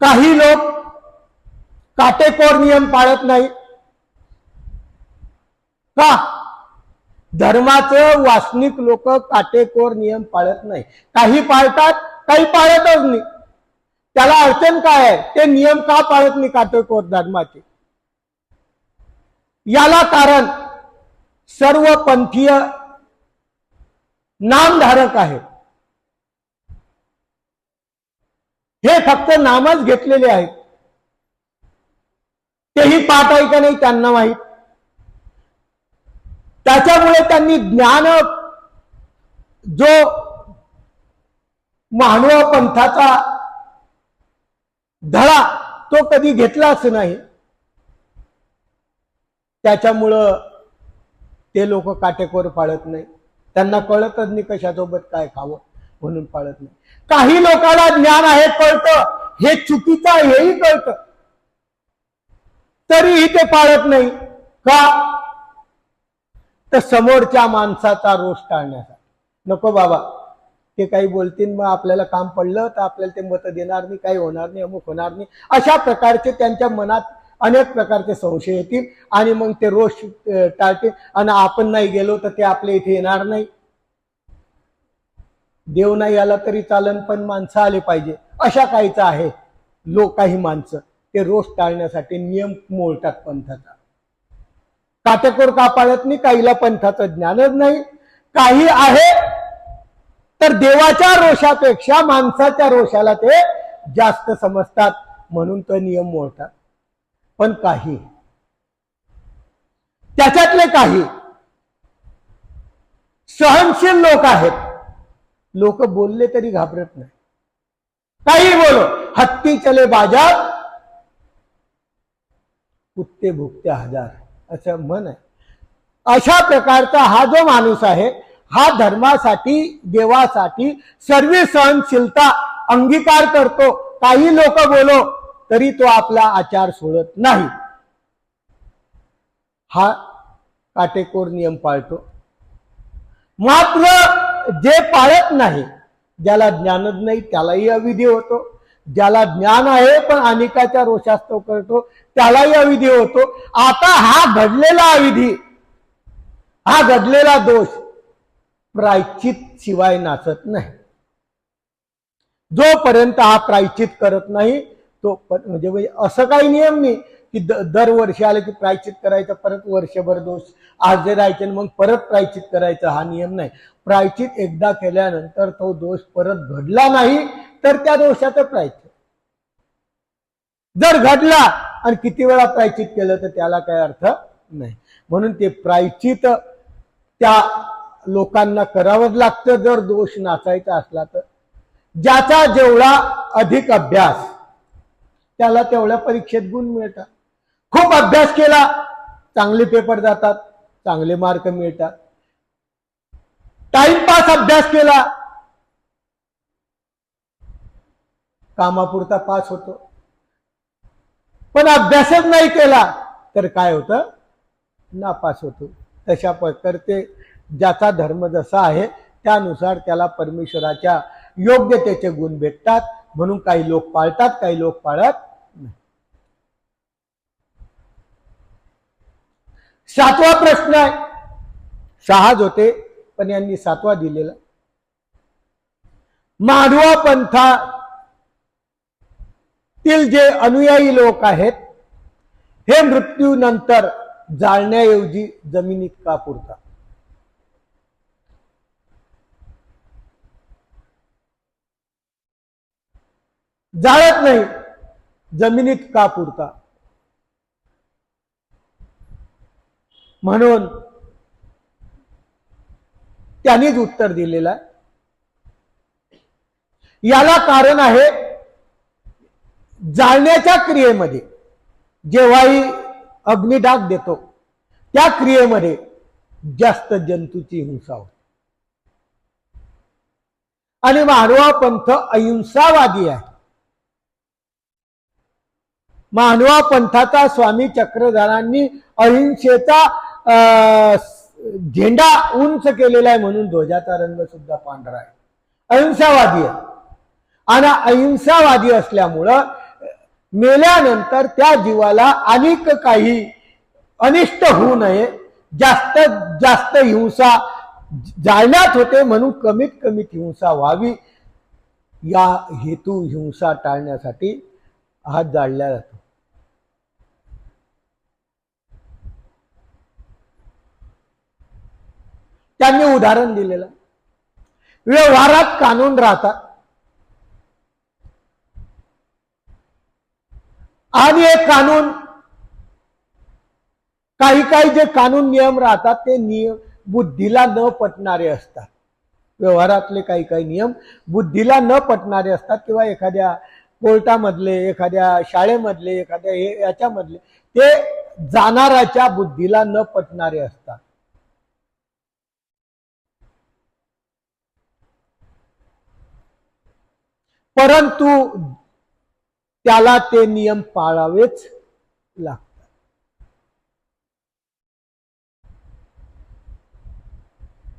काही लोक काटेकोर नियम पाळत नाही. का? धर्माचं वासनिक लोक काटेकोर नियम पाळत नाही. काही पाळतात काही पाळतच नाही. त्याला अडचण काय आहे? ते नियम का पाळत नाही काटेकोर धर्माचे? याला कारण सर्व पंथीय नामधारक आहेत. हे फक्त नामच घेतलेले आहेत. तेही पाठ आहे का नाही त्यांना माहीत. त्याच्यामुळे त्यांनी ज्ञान जो मानव पंथाचा धडा तो कधी घेतलाच नाही. त्याच्यामुळं ते लोक काटेकोर पाळत नाही. त्यांना कळतच नाही कशासोबत काय खावं. म्हणून पाळत नाही. काही लोकांना ज्ञान आहे कळतं. हे चुकीचं आहे हेही कळतं. तरीही ते पाळत नाही. का? तर समोरच्या माणसाचा रोष टाळण्यासाठी. नको बाबा. ते काही बोलतील मग आपल्याला काम पडलं तर आपल्याला ते मत देणार नाही काही होणार नाही अमुक होणार नाही. अशा प्रकारचे त्यांच्या मनात अनेक प्रकारचे संशय येतील आणि मग ते रोष टाळतील. आणि आपण नाही गेलो तर ते आपल्या इथे येणार नाही. देव नाही आला तरी चालन पण माणसं आले पाहिजे. अशा काहीच आहे. लोक काही माणसं. ते रोज टाळण्यासाठी नियम मोडतात पंथाचा. काटेकोर का पाळत नाही? काहीला पंथाचं ज्ञानच नाही. काही आहे तर देवाच्या रोषापेक्षा माणसाच्या रोषाला ते जास्त समजतात. म्हणून तो नियम मोडतात पण काही. त्याच्यातले काही सहनशील लोक आहेत. लोक बोलले तरी घाबरत नाही. काही बोलो. हत्ती चले बाजार. कुत्ते भुकते हजार. असं मन आहे. अशा प्रकारचा हा जो माणूस आहे हा धर्मासाठी देवासाठी सर्व सहनशीलता अंगीकार करतो. काही लोक बोलो तरी तो आपला आचार सोडत नाही. हा काटेकोर नियम पाळतो. मात्र जे पाळत नाही ज्याला ज्ञानच नाही त्यालाही अविधी होतो. ज्याला ज्ञान आहे पण अनेकाच्या रोषास्तव करतो त्यालाही अविधी होतो. आता हा घडलेला अविधी हा घडलेला दोष प्रायचित शिवाय नाचत नाही. जोपर्यंत हा प्रायचित करत नाही तो म्हणजे म्हणजे असं काही नियम नाही. की द- दरवर्षी आले की प्रायचित करायचं परत वर्षभर दोष आज राहायचे मग परत प्रायचित करायचं हा नियम नाही. प्रायचित एकदा केल्यानंतर तो दोष परत घडला नाही तर त्या दोषाचं प्रायचित जर घडला आणि किती वेळा प्रायचित केलं तर त्याला काही अर्थ नाही. म्हणून ते प्रायचित त्या लोकांना करावंच लागतं. जर दोष नाचायचा असला तर. ज्याचा जेवढा अधिक अभ्यास त्याला तेवढ्या परीक्षेत गुण मिळतात. खूप अभ्यास केला. चांगले पेपर जातात चांगले मार्क मिळतात. टाइमपास अभ्यास केला. कामापुरता पास होतो. पण अभ्यासच नाही केला तर काय होतं? नापास होतो. तशा प्रकारचे ज्याचा धर्म जसा आहे त्यानुसार त्याला परमेश्वराच्या योग्यतेचे गुण भेटतात. म्हणून काही लोक पाळतात काही लोक पाळत नाही सातवा प्रश्न आहे. सहाच होते पण यांनी सातवा दिलेला. माधवा पंथातील जे अनुयायी लोक आहेत हे मृत्यूनंतर जाळण्याऐवजी जमिनीत का पुरतात? जाळत नाही जमिनीत का पुरतात? म्हणून त्यांनीच उत्तर दिलेलं आहे. याला कारण आहे जाळण्याच्या क्रियेमध्ये जेव्हाही अग्निडाग देतो त्या क्रियेमध्ये जास्त जंतूची हिंसा होते. आणि मानवा पंथ अहिंसावादी आहे. मानवा पंथाचा स्वामी चक्रधरांनी अहिंसेचा झेंडा उंच केलेला आहे म्हणून ध्वजाचा रंग सुद्धा पांढरा आहे. अहिंसावादी आहे. आणि अहिंसावादी असल्यामुळं मेल्यानंतर त्या जीवाला अनेक काही अनिष्ट होऊ नये जास्त जास्त हिंसा जाळण्यात होते म्हणून कमीत कमीत हिंसा व्हावी. या हेतू हिंसा टाळण्यासाठी हात जाळला जातो त्यांनी उदाहरण दिलेलं. व्यवहारात कानून राहतात. आणि एक कानून काही काही जे कानून नियम राहतात ते नियम बुद्धीला न पटणारे असतात. व्यवहारातले काही काही नियम बुद्धीला न पटणारे असतात किंवा एखाद्या कोर्टामधले एखाद्या शाळेमधले एखाद्या हे याच्यामधले ते जाणाराच्या बुद्धीला न पटणारे असतात. परंतु त्याला ते नियम पाळावेच लागतात.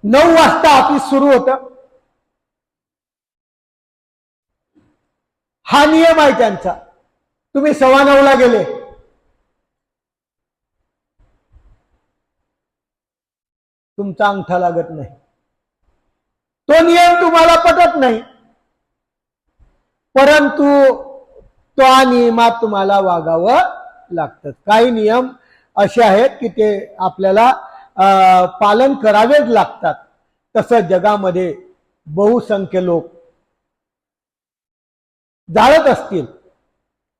नऊ वाजता ऑफिस सुरू होतं. हा नियम आहे त्यांचा. तुम्ही सव्वा नऊला गेले. तुमचा अंगठा लागत नाही. तो नियम तुम्हाला पटत नाही. परंतु त्या नियमात तुम्हाला वागावं लागतं. काही नियम असे आहेत की ते आपल्याला पालन करावेच लागतात. तसं जगामध्ये बहुसंख्य लोक जाळत असतील.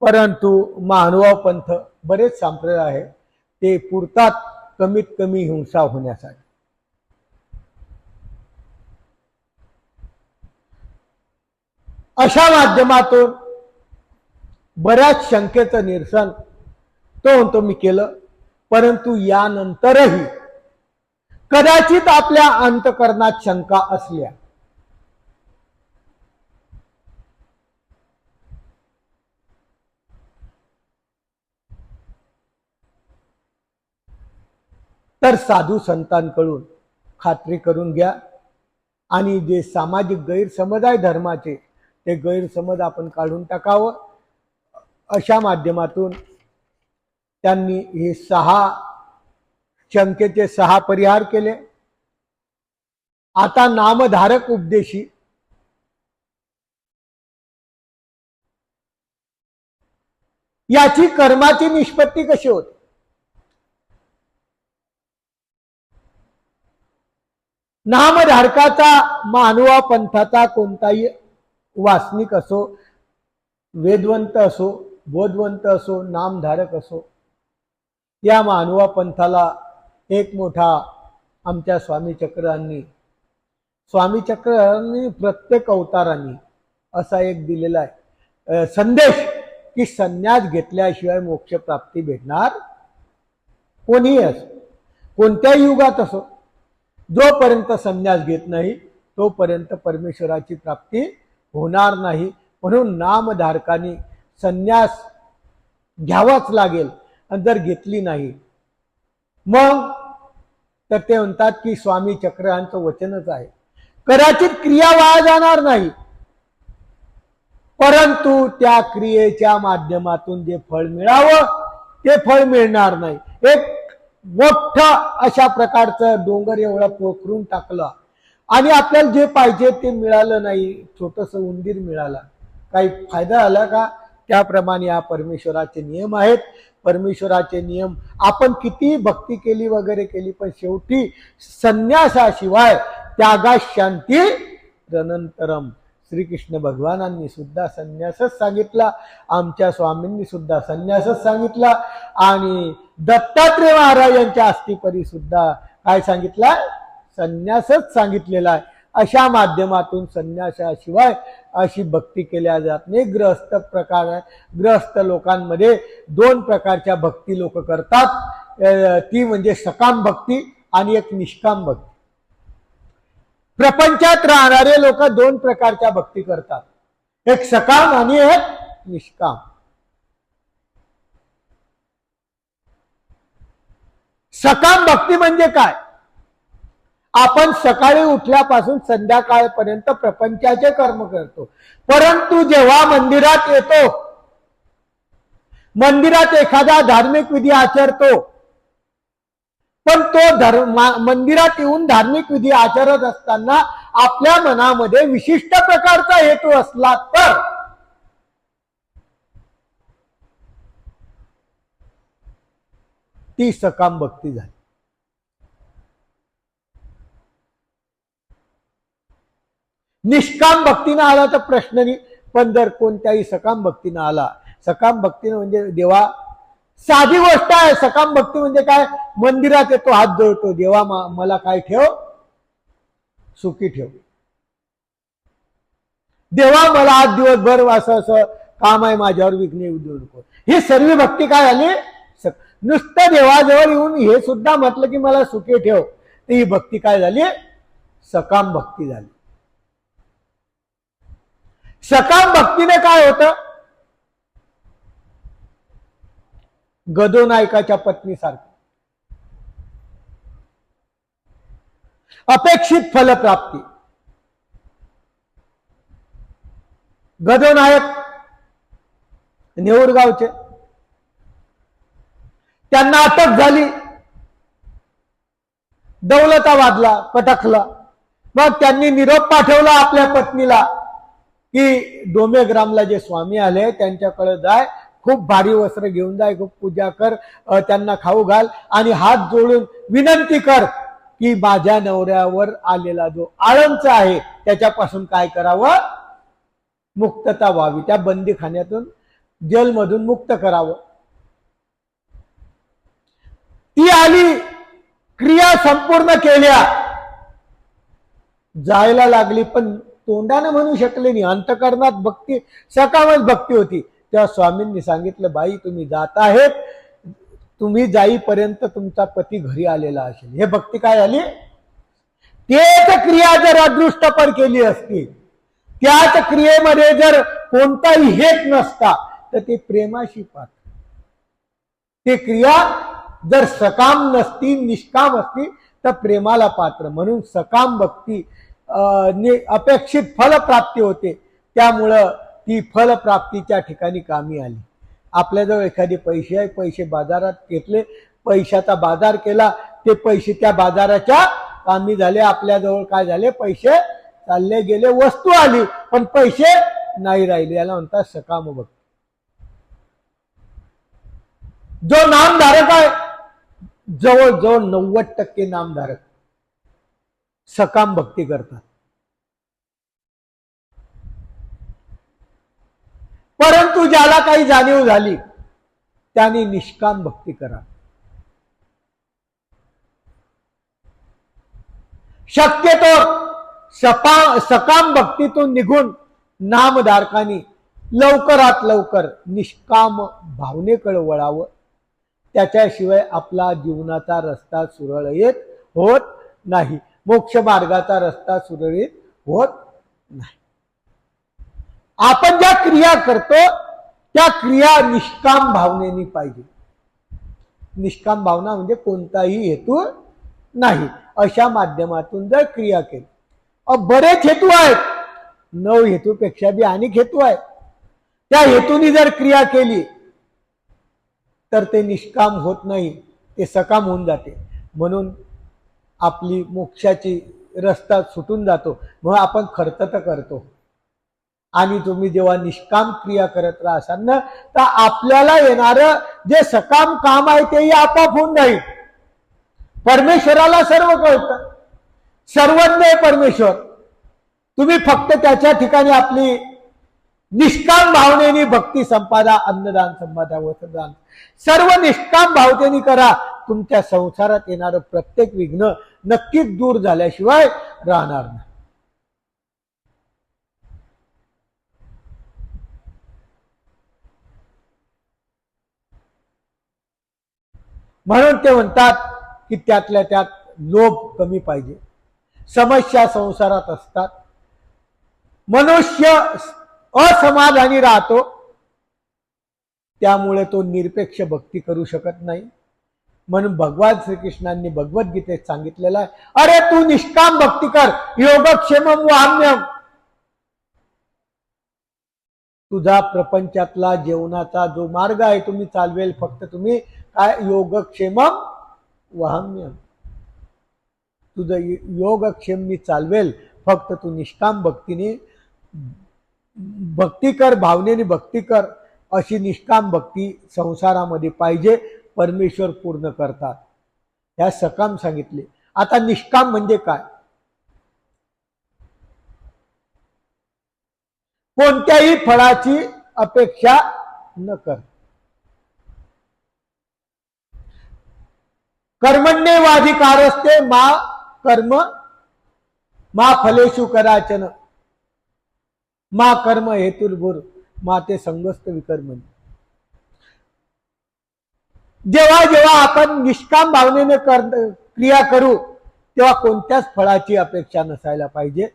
परंतु मानवा पंथ बरेच संप्रदाय आहे ते पुरतात कमीत कमी हिंसा होण्यासाठी. अशा माध्यमातून बऱ्याच शंकेचं निरसन तो म्हणतो मी केलं. परंतु यानंतरही कदाचित आपल्या अंतकरणात शंका असल्या तर साधू संतांकडून खात्री करून घ्या आणि जे सामाजिक गैरसमज धर्माचे ते गैरसमज आपण काढून टाकावं. अशा माध्यमातून त्यांनी हे सहा शंकेचे सहा परिहार केले. आता नामधारक उपदेशी याची कर्माची निष्पत्ती कशी होते? नामधारकाचा मानवा पंथाचा कोणताही वासनिक असो वेदवंत असो बोधवंत असो नामधारक असो या मानवा पंथाला एक मोठा आमच्या स्वामी चक्रांनी स्वामी चक्रांनी प्रत्येक अवतारांनी असा एक दिलेला आहे. संदेश की संन्यास घेतल्याशिवाय मोक्ष प्राप्ती भेटणार कोणीही असो कोणत्याही युगात असो जोपर्यंत संन्यास घेत नाही तोपर्यंत परमेश्वराची प्राप्ती होणार नाही. म्हणून नामधारकांनी संन्यास घ्यावाच लागेल आणि जर घेतली नाही मग तर ते म्हणतात की स्वामी चक्रांचं वचनच आहे. कदाचित क्रिया वाया जाणार नाही. परंतु त्या क्रियेच्या माध्यमातून जे फळ मिळावं ते फळ मिळणार नाही. एक मोठं अशा प्रकारचं डोंगर एवढा पोखरून टाकलं आणि आपल्याला जे पाहिजे ते मिळालं नाही छोटस उंदीर मिळाला. काही फायदा आला का? त्याप्रमाणे हा परमेश्वराचे नियम आहेत. परमेश्वराचे नियम आपण किती भक्ती केली वगैरे केली पण शेवटी संन्यासाशिवाय त्यागा शांती रनंतरम. श्रीकृष्ण भगवानांनी सुद्धा संन्यासच सांगितला आमच्या स्वामींनी सुद्धा संन्यासच सांगितला आणि दत्तात्रय महाराजांच्या अस्थिपरी सुद्धा काय सांगितलं? संन्यासच सांगितलेला आहे. अशा माध्यमातून संन्यासाशिवाय अशी भक्ती केल्या जात नाही. ग्रहस्थ प्रकार ग्रहस्थ लोकांमध्ये दोन प्रकारच्या भक्ती लोक करतात. ती म्हणजे सकाम भक्ती आणि एक निष्काम भक्ती. प्रपंचात राहणारे लोक दोन प्रकारच्या भक्ती करतात. एक सकाम आणि एक निष्काम. सकाम भक्ती म्हणजे काय? आपण सकाळी उठल्यापासून संध्याकाळपर्यंत प्रपंचाचे कर्म करतो. परंतु जेव्हा मंदिरात येतो मंदिरात एखादा धार्मिक विधी आचरतो पण तो धर्म मंदिरात येऊन धार्मिक विधी आचरत असताना आपल्या मनामध्ये विशिष्ट प्रकारचा हेतू असला तर ती सकाम भक्ती झाली. निष्काम भक्तीनं आला तर प्रश्न नाही. पण जर कोणत्याही सकाम भक्तीनं आला सकाम भक्तीनं म्हणजे देवा साधी गोष्ट आहे सकाम भक्ती म्हणजे काय? मंदिरात येतो हात जोडतो देवा मला काय ठेव? सुखी ठेव. देवा मला आज दिवसभर असं असं काम आहे माझ्यावर विघ्न येऊ देऊ नको. ही सर्व भक्ती काय झाली? नुसतं देवाजवळ येऊन हे सुद्धा म्हटलं की मला सुखी ठेव. तर ही भक्ती काय झाली? सकाम भक्ती झाली. सकाम भक्तीने काय होतं? गदोनायकाच्या पत्नीसारखं. अपेक्षित फलप्राप्ती. गदोनायक नेऊरगावचे त्यांना अटक झाली. दौलताबादला कटकला मग त्यांनी निरोप पाठवला आपल्या पत्नीला. की डोमेग्रामला जे स्वामी आले त्यांच्याकडे जाय खूप भारी वस्त्र घेऊन जाय खूप पूजा कर त्यांना खाऊ घाल आणि हात जोडून विनंती कर की माझ्या नवऱ्यावर आलेला जो आळंच आहे त्याच्यापासून काय करावं? मुक्तता व्हावी. त्या बंदीखान्यातून जेलमधून मुक्त करावं. ती आली क्रिया संपूर्ण केल्या. जायला लागली पण तोंडाने म्हणू शकले नाही. अंतकरणात भक्ती सकामच भक्ती होती. तेव्हा स्वामींनी सांगितलं बाई तुम्ही जात आहेत. तुम्ही जाईपर्यंत तुमचा पती घरी आलेला असेल. हे भक्ती काय झाली? तेच क्रिया जर अदृष्टपण केली असती त्याच क्रियेमध्ये जर कोणताही हेत नसता तर ते प्रेमाशी पात्र ते क्रिया जर सकाम नसती निष्काम असती तर प्रेमाला पात्र. म्हणून सकाम भक्ती अपेक्षित फलप्राप्ती होते. त्यामुळं ती फलप्राप्तीच्या ठिकाणी कामी आली. आपल्याजवळ एखादे पैसे आहे पैसे बाजारात घेतले पैशाचा बाजार केला ते पैसे त्या बाजाराच्या कामी झाले आपल्याजवळ काय झाले पैसे चालले गेले वस्तू आली पण पैसे नाही राहिले याला म्हणतात सकाम भक्त जो नामधारक आहे जवळजवळ नव्वद टक्के नामधारक. सकाम भक्ती करतात. परंतु ज्याला काही जाणीव झाली त्याने निष्काम भक्ती करा. शक्यतो सपा सकाम भक्तीतून निघून नामधारकांनी लवकरात लवकर निष्काम भावनेकडे वळावं. त्याच्याशिवाय आपला जीवनाचा रस्ता सुरळ येत होत नाही. मोक्ष मार्गाचा रस्ता सुरळीत होत नाही. आपण ज्या क्रिया करतो त्या क्रिया निष्काम भावनेने पाहिजे. निष्काम भावना म्हणजे कोणताही हेतू नाही. अशा माध्यमातून जर क्रिया केली. बरेच हेतू आहेत. नऊ हेतूपेक्षा बी अनेक हेतू आहेत. त्या हेतूनी जर क्रिया केली तर ते निष्काम होत नाही. ते सकाम होऊन जाते. म्हणून आपली मोक्षाची रस्ता सुटून जातो. मग आपण खर्च तर करतो. आणि तुम्ही जेव्हा निष्काम क्रिया करत राहसाल ना तर आपल्याला येणारं जे सकाम काम आहे तेही आपोआप होऊन जाईल. परमेश्वराला सर्व कळतं. सर्वज्ञ आहे परमेश्वर. तुम्ही फक्त त्याच्या ठिकाणी आपली निष्काम भावनेने भक्ती संपादा अन्नदान संपादा वस्त्रदान सर्व निष्काम भावतेने करा. तुमच्या संसारात येणारं प्रत्येक विघ्न नक्कीच दूर झाल्याशिवाय राहणार नाही. म्हणून ते म्हणतात की त्यातल्या त्यात लोभ कमी पाहिजे. समस्या संसारात असतात. मनुष्य असमाधानी राहतो. त्यामुळे तो निरपेक्ष भक्ती करू शकत नाही. म्हणून भगवान श्रीकृष्णांनी भगवद्गीतेत सांगितलेलं आहे अरे तू निष्काम भक्ती कर योगक्षेम वाम्यम. तुझा प्रपंचातला जेवणाचा जो मार्ग आहे तुम्ही चालवेल फक्त तुम्ही काय योगक्षेम वाहम्य तुझं योगक्षेम मी चालवेल फक्त तू निष्काम भक्तीने भक्ती कर भावनेने भक्ती कर अशी निष्काम भक्ती संसारामध्ये पाहिजे. परमेश्वर पूर्ण करतात. ह्या सकाम सांगितले. आता निष्काम म्हणजे काय? कोणत्याही फळाची अपेक्षा न कर. कर्मण्यवाधिकार असते मा कर्म मा फलेशु कराचन मा कर्म हेतुर्भूर मा ते संगस्त विकर्मणी. जेव्हा जेव्हा आपण निष्काम भावनेने कर क्रिया करू तेव्हा कोणत्याच फळाची अपेक्षा नसायला पाहिजे.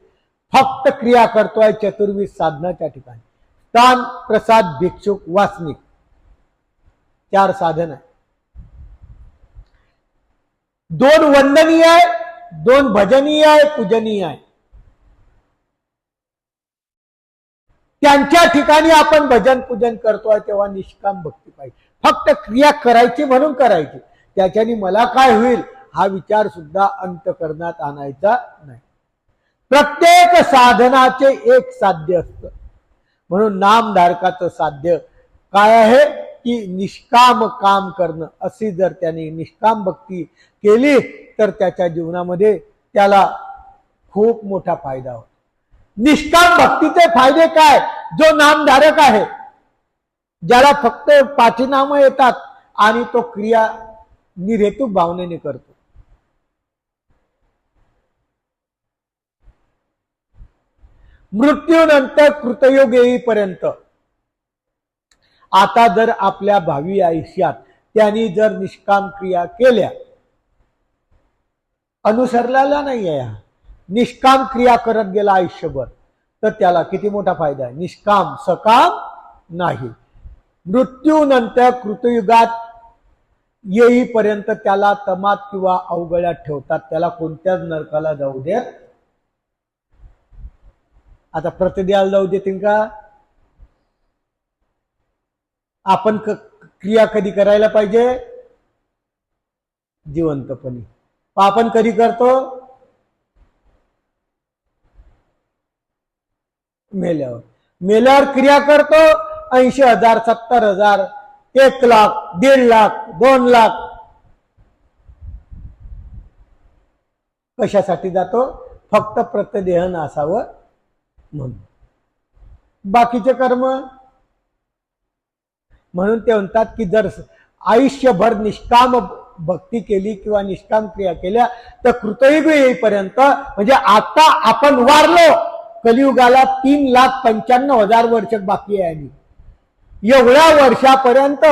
फक्त क्रिया करतोय चतुर्विध साधनाच्या ठिकाणी. स्थान प्रसाद भिक्षुक वासनिक. चार साधन आहे दोन वंदनीय आहे दोन भजनीय आहे पूजनीय आहे. त्यांच्या ठिकाणी आपण भजन पूजन करतोय तेव्हा निष्काम भक्ती पाहिजे. फक्त क्रिया करायची म्हणून करायची. त्याच्याने मला काय होईल? हा विचार सुद्धा अंतकरणात आणायचा नाही. प्रत्येक साधनाचे एक साध्य असतं. म्हणून नामधारकाचं साध्य काय आहे? की निष्काम काम करणं. अशी जर त्याने निष्काम भक्ती केली तर त्याच्या जीवनामध्ये त्याला खूप मोठा फायदा होतो. निष्काम भक्तीचे फायदे काय? जो नामधारक आहे ज्याला फक्त पाठीनामं येतात आणि तो क्रिया निर्हेतुक भावनेने करतो. मृत्यूनंतर कृतयोग येईपर्यंत आता जर आपल्या भावी आयुष्यात त्यांनी जर निष्काम क्रिया केल्या अनुसरलेला नाही आहे हा. निष्काम क्रिया करत गेला आयुष्यभर तर त्याला किती मोठा फायदा आहे? निष्काम सकाम नाही. मृत्यूनंतर कृतयुगात येईपर्यंत त्याला तमात किंवा अवगळ्यात ठेवतात. त्याला कोणत्याच नरकाला जाऊ देत आता प्रतिद्याला जाऊ देतील का? आपण क- क्रिया कधी करायला पाहिजे? जिवंतपणी. आपण कधी करतो? मेल्यावर. मेल्यावर क्रिया करतो? ऐंशी हजार सत्तर हजार एक लाख दीड लाख दोन लाख. कशासाठी जातो? फक्त प्रत्यदेह नासावं म्हणून. बाकीचे कर्म? म्हणून ते म्हणतात की जर आयुष्यभर निष्काम भक्ती केली किंवा निष्काम क्रिया केल्या तर कृतयुग येईपर्यंत म्हणजे आता आपण वारलो कलियुगाला तीन लाख पंच्याण्णव हजार वर्ष बाकी आहे एवढ्या वर्षापर्यंत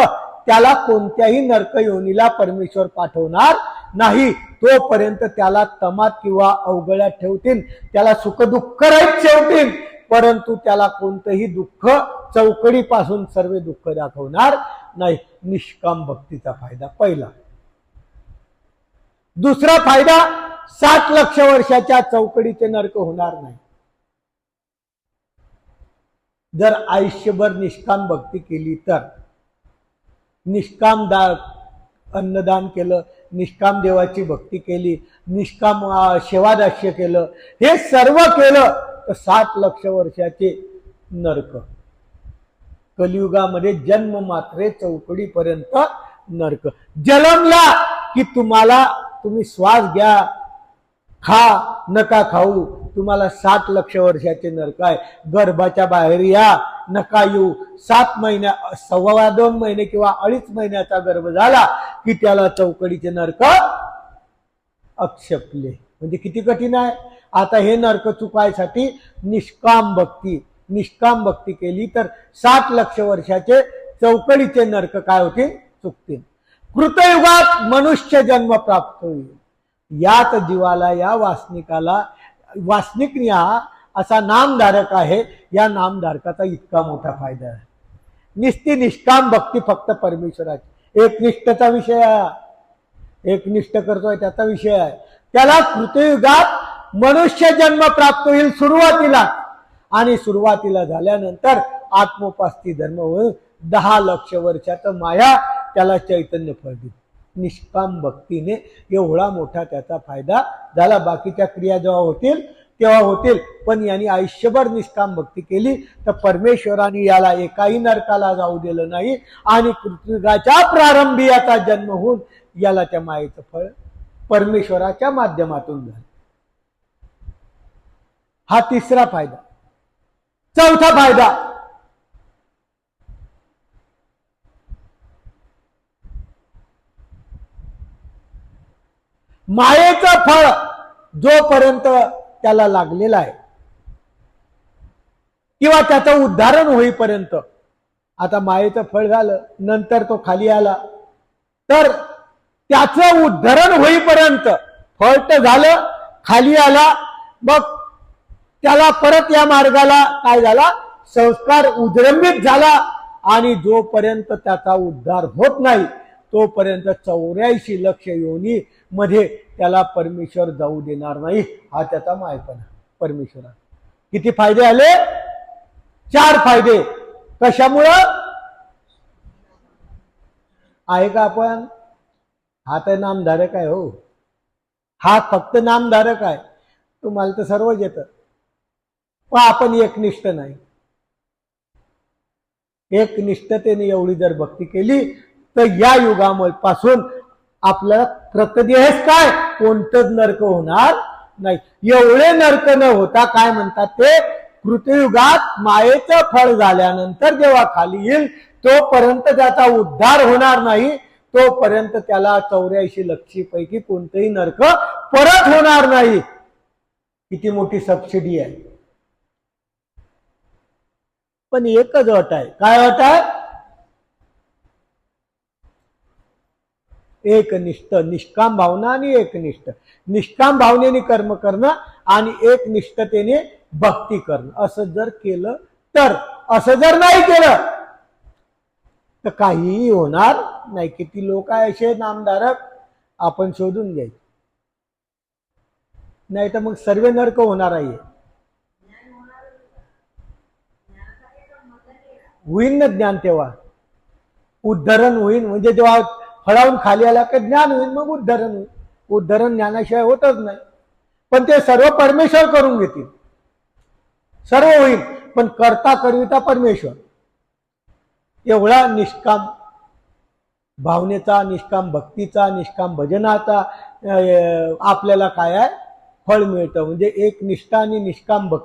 त्याला कोणत्याही नरक योनीला परमेश्वर पाठवणार नाही. तोपर्यंत त्याला तमात किंवा अवगळ्यात ठेवतील. त्याला सुखदुःख रहित ठेवतील. परंतु त्याला कोणतंही दुःख चौकडीपासून सर्व दुःख दाखवणार नाही. निष्काम भक्तीचा फायदा पहिला. दुसरा फायदा सात लक्ष वर्षाच्या चौकडीचे नरक होणार नाही. जर आयुष्यभर निष्काम भक्ती केली तर. निष्काम दा अन्नदान केलं निष्काम देवाची भक्ती केली निष्काम सेवादास्य केलं हे सर्व केलं तर सात लक्ष वर्षाचे नरक. कलियुगामध्ये जन्म मात्रे चौकडीपर्यंत नरक. जन्मला की तुम्हाला तुम्ही श्वास घ्या खा नका खाऊ तुम्हाला सात लक्ष वर्षाचे नरक आहे. गर्भाच्या बाहेर या नका येऊ. सात महिन्या सव्वा दोन महिने किंवा अडीच महिन्याचा गर्भ झाला की त्याला चौकडीचे नरक अक्षपले. म्हणजे किती कठीण आहे? आता हे नरक चुकायसाठी निष्काम भक्ती निष्काम भक्ती केली तर सात लक्ष वर्षाचे चौकडीचे नरक काय होतील? चुकतील. कृतयुगात मनुष्य जन्म प्राप्त होईल. यात जीवाला या वासनिकाला वासनिक हा असा नामधारक आहे. या नामधारकाचा इतका मोठा फायदा आहे. निस्ती निष्काम भक्ती फक्त परमेश्वराची. एकनिष्ठचा विषय आहे. एकनिष्ठ करतोय त्याचा विषय आहे. त्याला कृतयुगात मनुष्य जन्म प्राप्त होईल सुरुवातीला. आणि सुरुवातीला झाल्यानंतर आत्मोपास्ती धर्म होऊन दहा लक्ष वर्षाचं माया त्याला चैतन्य फळ दिलं निष्काम भक्तीने एवढा मोठा त्याचा फायदा झाला. बाकीच्या क्रिया जेव्हा होतील तेव्हा होतील. पण यांनी आयुष्यभर निष्काम भक्ती केली. तर परमेश्वराने याला एकाही नरकाला जाऊ दिलं नाही आणि कृतिकाच्या प्रारंभी याचा जन्म होऊन याला त्या मायेचं फळ परमेश्वराच्या माध्यमातून झालं. हा तिसरा फायदा. चौथा फायदा. मायेचं फळ जोपर्यंत त्याला लागलेलं आहे किंवा त्याचं उद्धारण होईपर्यंत आता मायेचं फळ झालं नंतर तो खाली आला तर त्याचं उद्धरण होईपर्यंत फळ तर झालं खाली आला मग त्याला परत या मार्गाला काय झाला? संस्कार उद्रंबित झाला आणि जोपर्यंत त्याचा उद्धार होत नाही तोपर्यंत चौऱ्याऐंशी लक्ष योनी मध्ये त्याला परमेश्वर जाऊ देणार नाही. हा त्याचा मायपणा परमेश्वरा किती फायदे आले? चार फायदे. कशामुळं? आहे का आपण? हा तर नामधारक आहे हो. हा फक्त नामधारक आहे. तुम्हाला तर सर्वच येतं. पण आपण एकनिष्ठ नाही. एकनिष्ठतेने एवढी जर भक्ती केली तर या युगापासून आपल्याला क्रकदेहच काय? कोणतंच नरक होणार नाही. एवढे नरक न होता काय म्हणतात ते? कृतयुगात मायेचं फळ झाल्यानंतर जेव्हा खाली येईल तोपर्यंत त्याचा उद्धार होणार नाही. तोपर्यंत त्याला चौऱ्याऐंशी लक्षीपैकी कोणतंही नरक परत होणार नाही. किती मोठी सबसिडी आहे. पण एकच अट आहे. काय अट आहे? एकनिष्ठ निष्काम भावना आणि एकनिष्ठ. निष्काम भावनेने कर्म करणं आणि एकनिष्ठतेने भक्ती करणं. असं जर केलं तर असं जर नाही केलं तर काहीही होणार नाही. किती लोक आहे असे नामधारक आपण शोधून घ्यायचे. नाही तर मग सर्व नरक होणार आहे. होईन ना ज्ञान तेव्हा. उद्धरण होईन. म्हणजे जेव्हा फळावून खाली आला का ज्ञान होईल मग उद्धरण होईल. उद्धरण ज्ञानाशिवाय होतच नाही. पण ते सर्व परमेश्वर करून घेतील. सर्व होईल पण करता करविता परमेश्वर. एवढा निष्काम भावनेचा निष्काम भक्तीचा निष्काम भजनाचा आपल्याला काय आहे? फळ मिळतं. म्हणजे एक निष्ठा आणि निष्काम भक्ती.